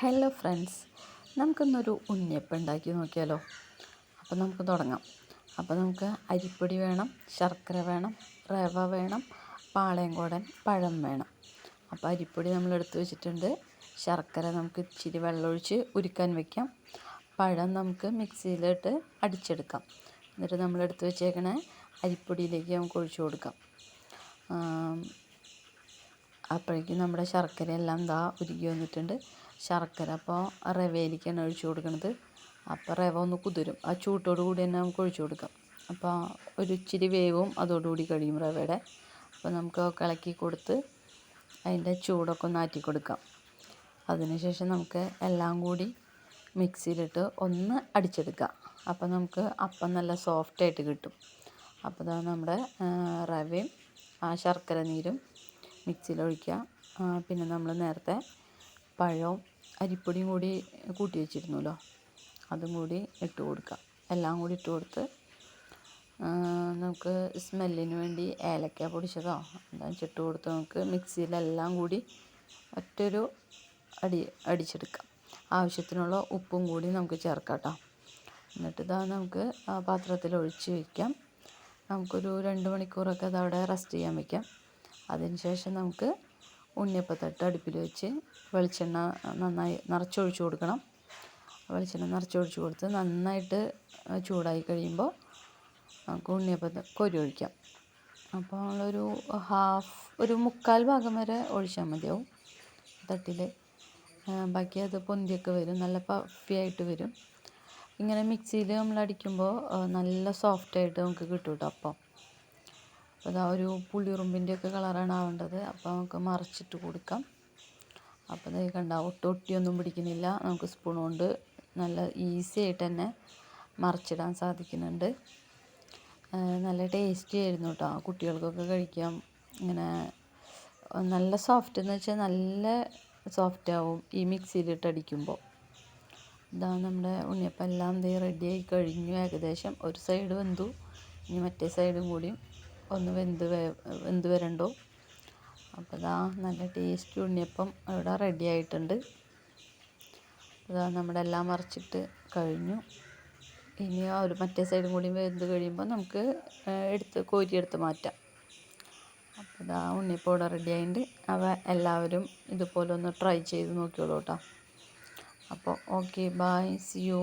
Hello friends നമുക്കിന്നൊരു ഉണ്ണിയപ്പം ഉണ്ടാക്കി നോക്കിയാലോ? അപ്പോൾ നമുക്ക് തുടങ്ങാം. അപ്പോൾ നമുക്ക് അരിപ്പൊടി വേണം ശർക്കര വേണം റവ വേണം പാളയംകോടൻ പഴം വേണം. അപ്പോൾ അരിപ്പൊടി നമ്മൾ എടുത്ത് വെച്ചിട്ടുണ്ട്. ശർക്കര നമുക്ക് ഇച്ചിരി വെള്ളമൊഴിച്ച് ഉരുക്കാൻ വെക്കാം. പഴം നമുക്ക് മിക്സിയിലിട്ട് അടിച്ചെടുക്കാം. എന്നിട്ട് നമ്മൾ എടുത്ത് വെച്ചേക്കണ അരിപ്പൊടിയിലേക്ക് നമുക്ക് ഒഴിച്ചു കൊടുക്കാം. അപ്പോഴേക്കും നമ്മുടെ ശർക്കര എല്ലാം ദാ ഉരുകി വന്നിട്ടുണ്ട്. ശർക്കര അപ്പോൾ റവയിലേക്കാണ് ഒഴിച്ചു കൊടുക്കുന്നത് അപ്പോൾ റവ ഒന്ന് കുതിരും. ആ ചൂട്ടോടു കൂടി തന്നെ നമുക്ക് ഒഴിച്ചു കൊടുക്കാം. അപ്പോൾ ഒരു ഇച്ചിരി വേവും അതോടുകൂടി കഴിയും റവയുടെ. അപ്പോൾ നമുക്ക് ഇളക്കി കൊടുത്ത് അതിന്റെ ചൂടൊക്കെ ഒന്ന് ആറ്റി കൊടുക്കാം. അതിനുശേഷം നമുക്ക് എല്ലാം കൂടി മിക്സിയിലിട്ട് ഒന്ന് അടിച്ചെടുക്കാം അപ്പോൾ നമുക്ക് അപ്പം നല്ല സോഫ്റ്റായിട്ട് കിട്ടും. അപ്പോൾ ഇതാ നമ്മുടെ റവയും ആ ശർക്കര നീരും മിക്സിയിൽ ഒഴിക്കുക. പിന്നെ നമ്മൾ നേരത്തെ പഴവും അരിപ്പൊടിയും കൂടി കൂട്ടി വെച്ചിരുന്നല്ലോ. അതും കൂടി ഇട്ട് കൊടുക്കുക. എല്ലാം കൂടി ഇട്ട് കൊടുത്ത് നമുക്ക് സ്മെല്ലിന് വേണ്ടി ഏലക്ക പൊടിച്ചതോ എന്താ വെച്ചിട്ട് കൊടുത്ത് നമുക്ക് മിക്സിയിലെല്ലാം കൂടി ഒറ്റൊരു അടി അടിച്ചെടുക്കാം. ആവശ്യത്തിനുള്ള ഉപ്പും കൂടി നമുക്ക് ചേർക്കാം കേട്ടോ. എന്നിട്ട് ഇതാ നമുക്ക് പാത്രത്തിൽ ഒഴിച്ച് വയ്ക്കാം നമുക്കൊരു രണ്ട് മണിക്കൂറൊക്കെ അതവിടെ റെസ്റ്റ് ചെയ്യാൻ വയ്ക്കാം അതിന് ശേഷം നമുക്ക് ഉണ്ണിയപ്പത്തട്ട് അടുപ്പിൽ വെച്ച് വെളിച്ചെണ്ണ നന്നായി നിറച്ചൊഴിച്ച് കൊടുക്കണം. വെളിച്ചെണ്ണ നിറച്ചൊഴിച്ച് കൊടുത്ത് നന്നായിട്ട് ചൂടായി കഴിയുമ്പോൾ നമുക്ക് ഉണ്ണിയപ്പം കൊരി ഒഴിക്കാം. അപ്പോൾ നമ്മളൊരു ഹാഫ് ഒരു മുക്കാൽ ഭാഗം വരെ ഒഴിച്ചാൽ മതിയാവും. തട്ടിൽ ബാക്കി അത് പൊന്തിയൊക്കെ വരും നല്ല പഫിയായിട്ട് വരും. ഇങ്ങനെ മിക്സിയിൽ നമ്മൾ അടിക്കുമ്പോൾ നല്ല സോഫ്റ്റായിട്ട് നമുക്ക് കിട്ടും കേട്ടോ അപ്പം. അതാ ഒരു ഒക്കെ കളറാണ് ആവേണ്ടത്. അപ്പോൾ നമുക്ക് മറിച്ചിട്ട് കൊടുക്കാം. അപ്പോൾ ഇത് കണ്ട ഒട്ടിയൊന്നും പിടിക്കുന്നില്ല. നമുക്ക് സ്പൂൺ കൊണ്ട് നല്ല ഈസി ആയിട്ട് തന്നെ മറിച്ചിടാൻ സാധിക്കുന്നുണ്ട്. നല്ല ടേസ്റ്റി ആയിരുന്നു കേട്ടോ. കുട്ടികൾക്കൊക്കെ കഴിക്കാം. ഇങ്ങനെ നല്ല സോഫ്റ്റ് എന്ന് വെച്ചാൽ നല്ല സോഫ്റ്റ് ആവും ഈ മിക്സിയിലിട്ട് അടിക്കുമ്പോൾ ഇതാ നമ്മുടെ ഉണ്ണിയപ്പം എല്ലാം ദേ റെഡിയായി കഴിഞ്ഞു. ഏകദേശം ഒരു സൈഡ് വെന്തു. ഇനി മറ്റേ സൈഡും കൂടി ഒന്ന് വെന്ത് വെന്ത് വരണ്ടു. അപ്പോൾ ഇതാ നല്ല ടേസ്റ്റ് ഉണ്ണിയപ്പം ഇവിടെ റെഡി ആയിട്ടുണ്ട്. ഇതാ നമ്മുടെ എല്ലാം മറിച്ചിട്ട് കഴിഞ്ഞു. ഇനി ആ ഒരു മറ്റേ സൈഡും കൂടി വെന്ത് കഴിയുമ്പോൾ നമുക്ക് എടുത്ത് കോരിയെടുത്ത് മാറ്റാം. അപ്പോൾ ഇതാ ഉണ്ണിയപ്പം ഇവിടെ റെഡി ആയിട്ടുണ്ട് അവ എല്ലാവരും ഇതുപോലെ ഒന്ന് ട്രൈ ചെയ്ത് നോക്കിയോളൂ കേട്ടോ. അപ്പോൾ ഓക്കെ ബായ് സി യു